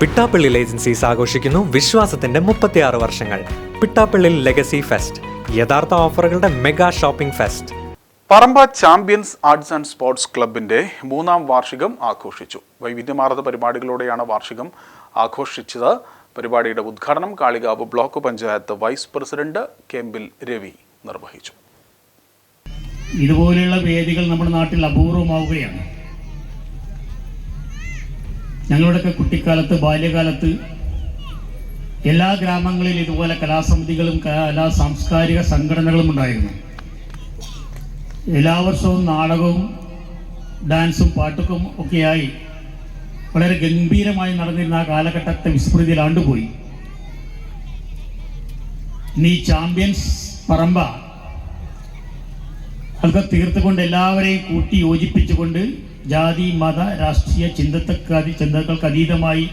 Pittappilly agencies ആഘോഷിക്കുന്നു വിശ്വാസത്തിന്റെ മുപ്പത്തിയാറ് വർഷങ്ങൾ. പിട്ടാപ്പള്ളി ലെഗസി ഫെസ്റ്റ് യഥാർത്ഥ ഓഫറുകളുടെ mega shopping fest. Paramba champions arts and sports ക്ലബിന്റെ മൂന്നാം വാർഷികം ആഘോഷിച്ചു. വൈവിധ്യമാർന്ന പരിപാടികളോടെയാണ് വാർഷികം ആഘോഷിച്ചത്. പരിപാടിയുടെ ഉദ്ഘാടനം Kalikavu block panchayat vice president കെമ്പിൽ Ravi നിർവഹിച്ചു. ഇതുപോലെയുള്ള വേദികൾ നമ്മുടെ നാട്ടിൽ അപൂർവമാവുകയാണ്. ഞങ്ങളുടെയൊക്കെ കുട്ടിക്കാലത്ത് ബാല്യകാലത്ത് എല്ലാ ഗ്രാമങ്ങളിലും ഇതുപോലെ കലാസമിതികളും കലാ സാംസ്കാരിക സംഘടനകളും ഉണ്ടായിരുന്നു. എല്ലാ വർഷവും നാടകവും ഡാൻസും പാട്ടുക്കും ഒക്കെയായി വളരെ ഗംഭീരമായി നടന്നിരുന്ന ആ കാലഘട്ടത്തെ വിസ്മൃതിയിൽ ആണ്ടുപോയി. ഇന്ന് ചാമ്പ്യൻസ് പറമ്പ അതൊക്കെ തീർത്തുകൊണ്ട് എല്ലാവരെയും കൂട്ടി യോജിപ്പിച്ചുകൊണ്ട് ജാതി മത രാഷ്ട്രീയ ചിന്തക്കാതി ചിന്തകൾക്ക് അതീതമായി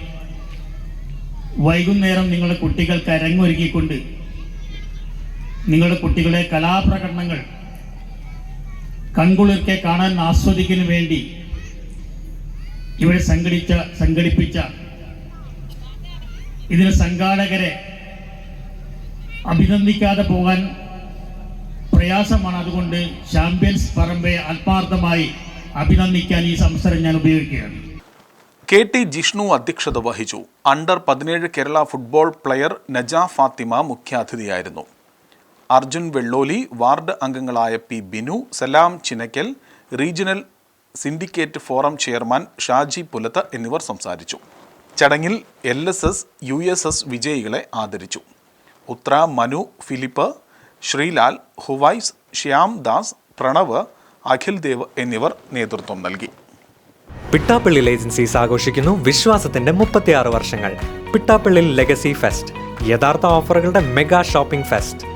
വൈകുന്നേരം നിങ്ങളുടെ കുട്ടികൾക്ക് അരങ്ങൊരുക്കിക്കൊണ്ട് നിങ്ങളുടെ കുട്ടികളെ കലാപ്രകടനങ്ങൾ കൺകുളിർക്കെ കാണാൻ ആസ്വദിക്കുന്നതിന് വേണ്ടി ഇവിടെ സംഘടിച്ച സംഘടിപ്പിച്ച ഇതിന് സംഘാടകരെ അഭിനന്ദിക്കാതെ പോകാൻ പ്രയാസമാണ്. അതുകൊണ്ട് ചാമ്പ്യൻസ് പറമ്പെ ആത്മാർത്ഥമായി അഭിനന്ദിക്കാൻ ഈ സംസാരം ഞാൻ ഉപയോഗിക്കുകയാണ്. കെ ടി ജിഷ്ണു അധ്യക്ഷത വഹിച്ചു. അണ്ടർ പതിനേഴ് കേരള ഫുട്ബോൾ പ്ലെയർ നജ ഫാത്തിമ മുഖ്യാതിഥിയായിരുന്നു. അർജുൻ വെള്ളോലി വാർഡ് അംഗങ്ങളായ P Binu Salam Chinakkal regional syndicate forum chairman Shaji Pulatha എന്നിവർ സംസാരിച്ചു. ചടങ്ങിൽ L S S U S S വിജയികളെ ആദരിച്ചു. ഉത്ര മനു ഫിലിപ്പ് ശ്രീലാൽ ഹുവൈസ് ശ്യാം ദാസ് പ്രണവ് അഖിൽ ദേവ് എന്നിവർ നേതൃത്വം നൽകി. പിട്ടാപ്പള്ളി ഏജൻസീസ് ആഘോഷിക്കുന്നു വിശ്വാസത്തിന്റെ മുപ്പത്തിയാറ് വർഷങ്ങൾ. പിട്ടാപ്പള്ളി ലെഗസി ഫെസ്റ്റ് യഥാർത്ഥ ഓഫറുകളുടെ മെഗാ ഷോപ്പിംഗ് ഫെസ്റ്റ്.